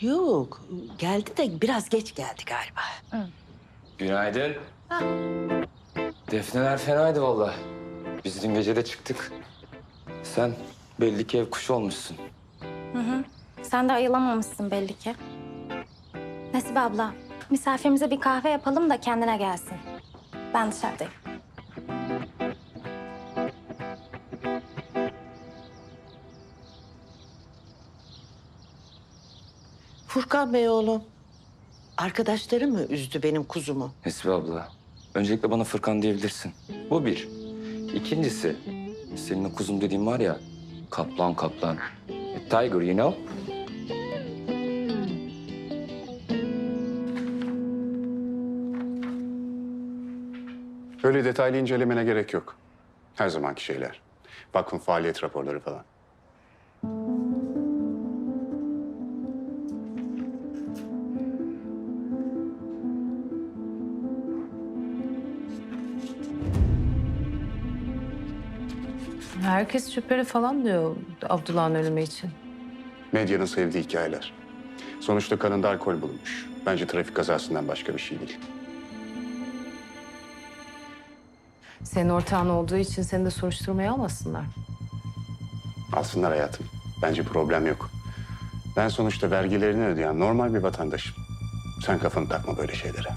Yok, geldi de biraz geç geldi galiba. Günaydın. Defneler fenaydı vallahi. Biz dün gece de çıktık. Sen belli ki ev kuşu olmuşsun. Sen de ayılamamışsın belli ki. Nesibe abla, misafirimize bir kahve yapalım da kendine gelsin. Ben dışarıdayım. Furkan Bey oğlum, arkadaşları mı üzdü benim kuzumu? Nesibe abla, öncelikle bana Fırkan diyebilirsin. Bu bir. İkincisi, senin o kuzum dediğin var ya, kaplan kaplan. A tiger, you know? Öyle detaylı incelemene gerek yok. Her zamanki şeyler. Vakfın faaliyet raporları falan. Herkes şüpheli falan diyor Abdullah'ın ölümü için. Medyanın sevdiği hikayeler. Sonuçta kanında alkol bulunmuş. Bence trafik kazasından başka bir şey değil. Senin ortağın olduğu için seni de soruşturmaya almasınlar. Alsınlar hayatım. Bence problem yok. Ben sonuçta vergilerini ödeyen normal bir vatandaşım. Sen kafanı takma böyle şeylere.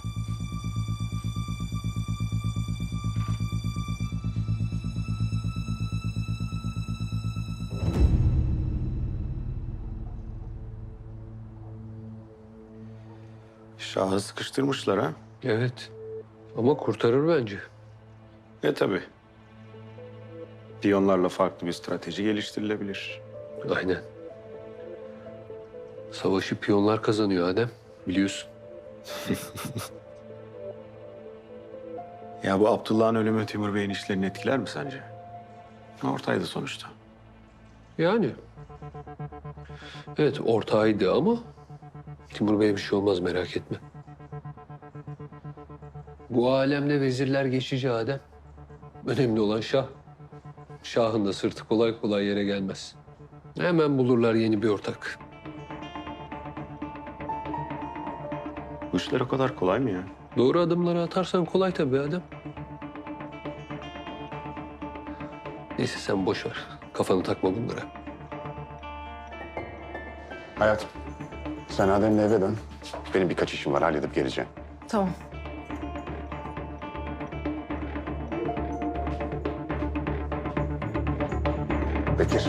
Şahı sıkıştırmışlar ha. Evet. Ama kurtarır bence. E tabii. Piyonlarla farklı bir strateji geliştirilebilir. Aynen. Savaşı piyonlar kazanıyor Adem. Biliyorsun. Ya bu Abdullah'ın ölümü Timur Bey'in işlerini etkiler mi sence? Ortaydı sonuçta. Yani. Evet ortağıydı ama Timur Bey'e bir şey olmaz merak etme. Bu alemde vezirler geçici Adem. Önemli olan şah. Şahın da sırtı kolay kolay yere gelmez. Hemen bulurlar yeni bir ortak. Bu işler o kadar kolay mı ya? Doğru adımları atarsan kolay tabii Adem. Neyse sen boş ver. Kafanı takma bunlara. Hayatım, sen Adem'le eve dön. Benim birkaç işim var, halledip geleceğim. Tamam. Bekir.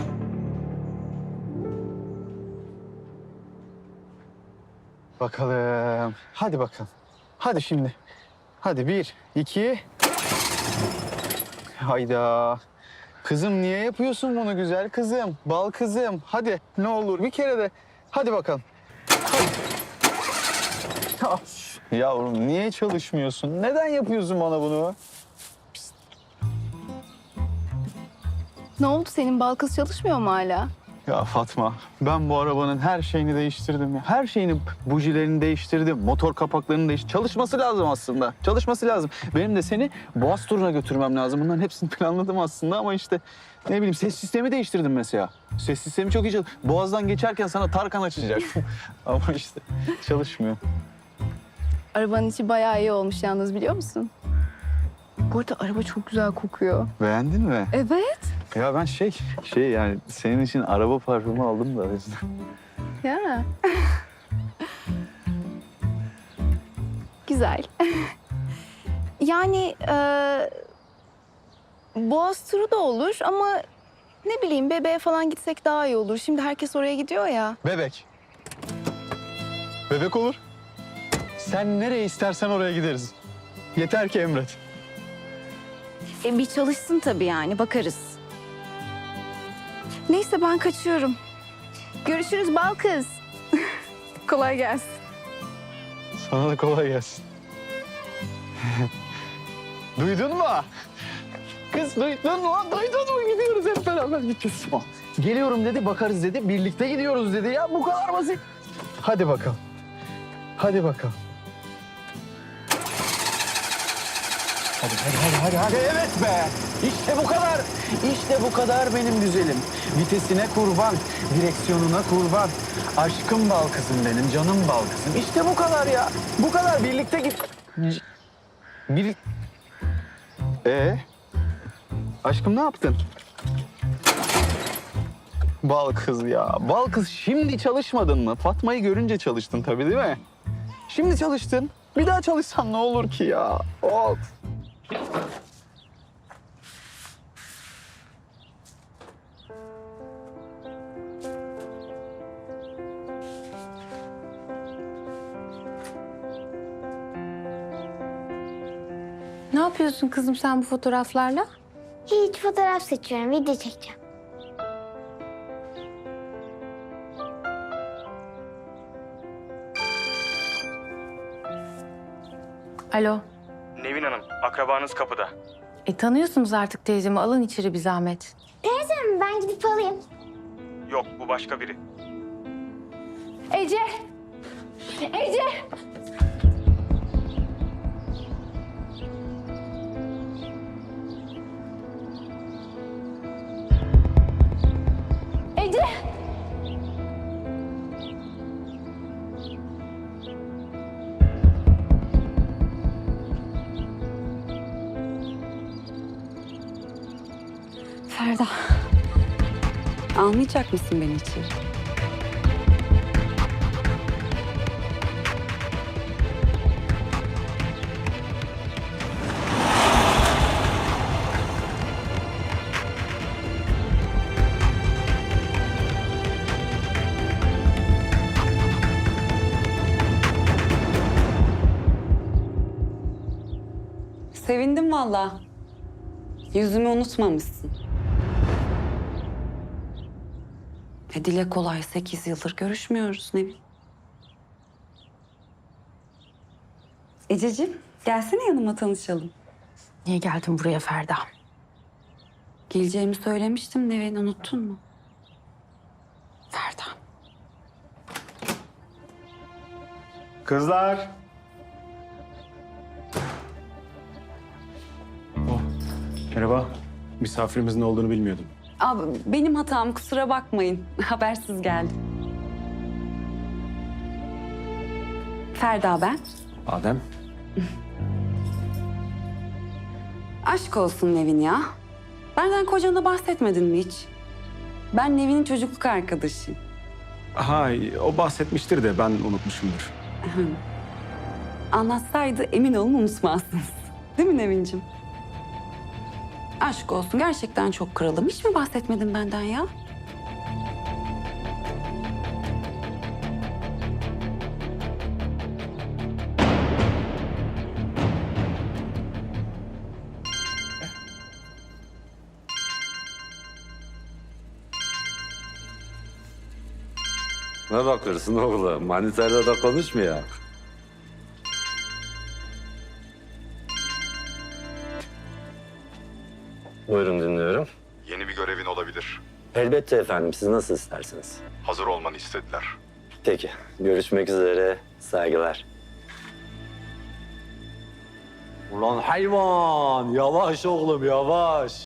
Bakalım. Hadi bakalım. Hadi şimdi. Hadi bir, iki. Hayda. Kızım niye yapıyorsun bunu güzel kızım? Bal kızım. Hadi ne olur bir kere de. Hadi bakalım. Hadi. Yavrum niye çalışmıyorsun? Neden yapıyorsun bana bunu? Ne oldu senin bal kız çalışmıyor mu hala? Ya Fatma, ben bu arabanın her şeyini değiştirdim ya. Her şeyini, bujilerini değiştirdim, motor kapaklarını değiştirdim. Çalışması lazım aslında. Çalışması lazım. Benim de seni Boğaz turuna götürmem lazım. Bunların hepsini planladım aslında ama işte ne bileyim ses sistemi değiştirdim mesela. Ses sistemi çok iyi çalışıyor. Boğaz'dan geçerken sana Tarkan açacak. ama işte çalışmıyor. Arabanın içi bayağı iyi olmuş yalnız biliyor musun? Bu arada araba çok güzel kokuyor. Beğendin mi? Evet. Ya ben şey, şey yani senin için araba parfümü aldım da. Ya. güzel. yani e, Boğaz turu da olur ama ne bileyim bebeğe falan gitsek daha iyi olur. Şimdi herkes oraya gidiyor ya. Bebek. Bebek olur. Sen nereye istersen oraya gideriz. Yeter ki emret. E, bir çalışsın tabii yani bakarız. Neyse ben kaçıyorum. Görüşürüz bal kız. Kolay gelsin. Sana da kolay gelsin. Duydun mu? Kız duydun mu? Duydun mu? Gidiyoruz hep beraber gideceğiz. Geliyorum dedi, bakarız dedi. Birlikte gidiyoruz dedi. Ya bu kadar basit. Hadi bakalım. Hadi bakalım. Hadi hadi hadi hadi hadi evet be. İşte bu kadar. İşte bu kadar benim güzelim. Vitesine kurban, direksiyonuna kurban. Aşkım bal kızım benim, canım bal kızım. İşte bu kadar ya. Bu kadar birlikte git. Bir... Ee? Aşkım ne yaptın? Bal kız ya. Bal kız şimdi çalışmadın mı? Fatma'yı görünce çalıştın tabii değil mi? Şimdi çalıştın. Bir daha çalışsan ne olur ki ya? Of. Ne yapıyorsun kızım sen bu fotoğraflarla? Hiç fotoğraf seçiyorum, video çekeceğim. Alo. Nevin Hanım, akrabanız kapıda. E tanıyorsunuz artık teyzemi. Alın içeri bir zahmet. Teyzem ben gidip alayım. Yok, bu başka biri. Ece! Ece! Ece! Ferda. Almayacak mısın beni içeri? Sevindim valla. Yüzümü unutmamışsın. E dile kolay sekiz yıldır görüşmüyoruz Nevin. Ececiğim gelsene yanıma tanışalım. Niye geldin buraya Ferda? Geleceğimi söylemiştim Nevin unuttun mu? Ferda. Kızlar. Oh, merhaba. Misafirimizin olduğunu bilmiyordum. Abi benim hatam kusura bakmayın. Habersiz geldim. Ferda ben. Adem. Aşk olsun Nevin ya. Benden kocana bahsetmedin mi hiç? Ben Nevin'in çocukluk arkadaşıyım. Ha, o bahsetmiştir de ben unutmuşumdur. Anlatsaydı emin olun unutmazsınız. Değil mi Nevin'cim? Aşk olsun gerçekten çok kralım. Hiç mi bahsetmedin benden ya? Ne bakıyorsun oğlum? Manitayla da konuşmuyor. Buyurun dinliyorum. Yeni bir görevin olabilir. Elbette efendim. Siz nasıl isterseniz. Hazır olmanı istediler. Peki. Görüşmek üzere. Saygılar. Ulan hayvan! Yavaş oğlum yavaş.